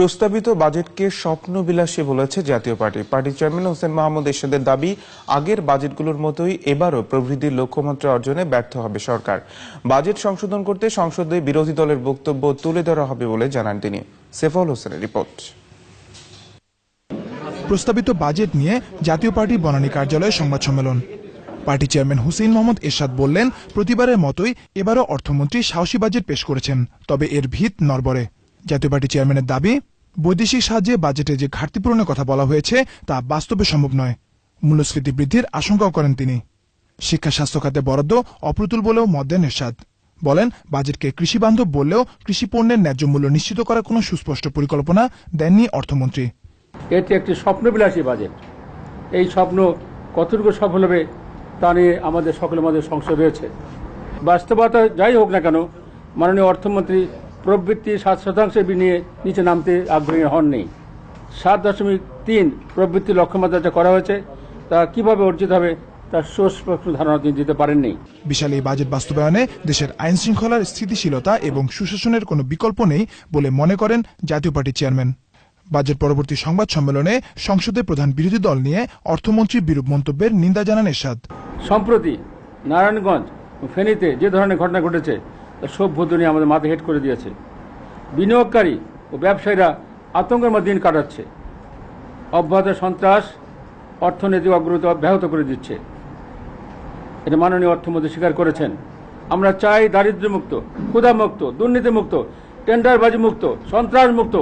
প্রস্তাবিত বাজেটকে স্বপ্নবিলাসী বলেছে জাতীয় পার্টি। পার্টির চেয়ারম্যান হোসেন মাহমুদ এরশাদের দাবি, আগের বাজেটগুলোর মতোই এবারও প্রবৃদ্ধির লক্ষ্যমাত্রা অর্জনে ব্যর্থ হবে সরকার। বাজেট সংশোধন করতে সংসদে বিরোধী দলের বক্তব্য তুলে ধরা হবে বলে জানান তিনি। সেফল হোসেনের রিপোর্ট। প্রস্তাবিত বাজেট নিয়ে জাতীয় পার্টি বনানী কার্যালয়ে সংবাদ সম্মেলন। পার্টি চেয়ারম্যান হুসেইন মোহাম্মদ এরশাদ বললেন, প্রতিবারের মতোই এবারও অর্থমন্ত্রী সাহসী বাজেট পেশ করেছেন, তবে এর ভিত নরবরে জাতীয় পার্টি চেয়ারম্যানের দাবি বৈদেশিক সাহায্যে বাজেটে যে ঘাটতি পূরণের কথা বলা হয়েছে, তা বাস্তবে সম্ভব নয়। মূল্যস্ফীতি বৃদ্ধির আশঙ্কাও করেন তিনি। শিক্ষা, স্বাস্থ্য খাতে বরাদ্দ অপ্রতুল বলেও মত দেন এরশাদ। বলেন, বাজেটকে কৃষি বান্ধব বললেও কৃষি পণ্যের ন্যায্য মূল্য নিশ্চিত করার কোনো সুস্পষ্ট পরিকল্পনা দেননি অর্থমন্ত্রী। এটি একটি স্বপ্নবিলাসী বাজেট। এই স্বপ্ন কতটুকু সফল হবে তা নিয়ে আমাদের সকলের মধ্যে সংশয় রয়েছে। বাস্তবতা যাই হোক না কেন, মাননীয় অর্থমন্ত্রী প্রবৃত্তি সাত শতাংশে নিয়ে নিচে নামতে আগ্রহী হননি। সাত দশমিক তিন প্রবৃত্তি লক্ষ্যমাত্রা যা করা হয়েছে। তা কীভাবে অর্জিত হবে তার সুস্পষ্ট ধারণা তিনি দিতে পারেননি। বিশাল এই বাজেট বাস্তবায়নে দেশের আইন শৃঙ্খলার স্থিতিশীলতা এবং সুশাসনের কোনো বিকল্প নেই বলে মনে করেন জাতীয় পার্টির চেয়ারম্যান। বাজেট পরবর্তী সংবাদ সম্মেলনে সংসদে প্রধান বিরোধী দল নিয়ে অর্থমন্ত্রীর বিরূপ মন্তব্যের নিন্দা জানান এরশাদ। সম্প্রতি নারায়ণগঞ্জ ফেনীতে যে ধরনের ঘটনা ঘটেছে সভ্য দুনিয়া আমাদের মাথা হেট করে দিয়েছে। বিনিয়োগকারী ও ব্যবসায়ীরা আতঙ্কের মধ্যে দিন কাটাচ্ছে। অব্যাহত সন্ত্রাস অর্থনৈতিক অগ্রগতি অব্যাহত করে দিচ্ছে। এটা মাননীয় অর্থমন্ত্রী স্বীকার করেছেন। আমরা চাই দারিদ্র্যমুক্ত, ক্ষুধামুক্ত, দুর্নীতিমুক্ত টেন্ডারবাজি মুক্ত সন্ত্রাস মুক্ত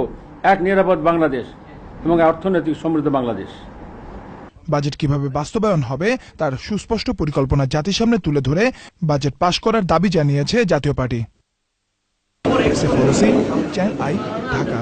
এক নিরাপদ বাংলাদেশ এবং অর্থনৈতিক সমৃদ্ধ বাংলাদেশ। বাজেট কীভাবে বাস্তবায়ন হবে তার সুস্পষ্ট পরিকল্পনা জাতির সামনে তুলে ধরে বাজেট পাশ করার দাবি জানিয়েছে জাতীয় পার্টি। ঢাকা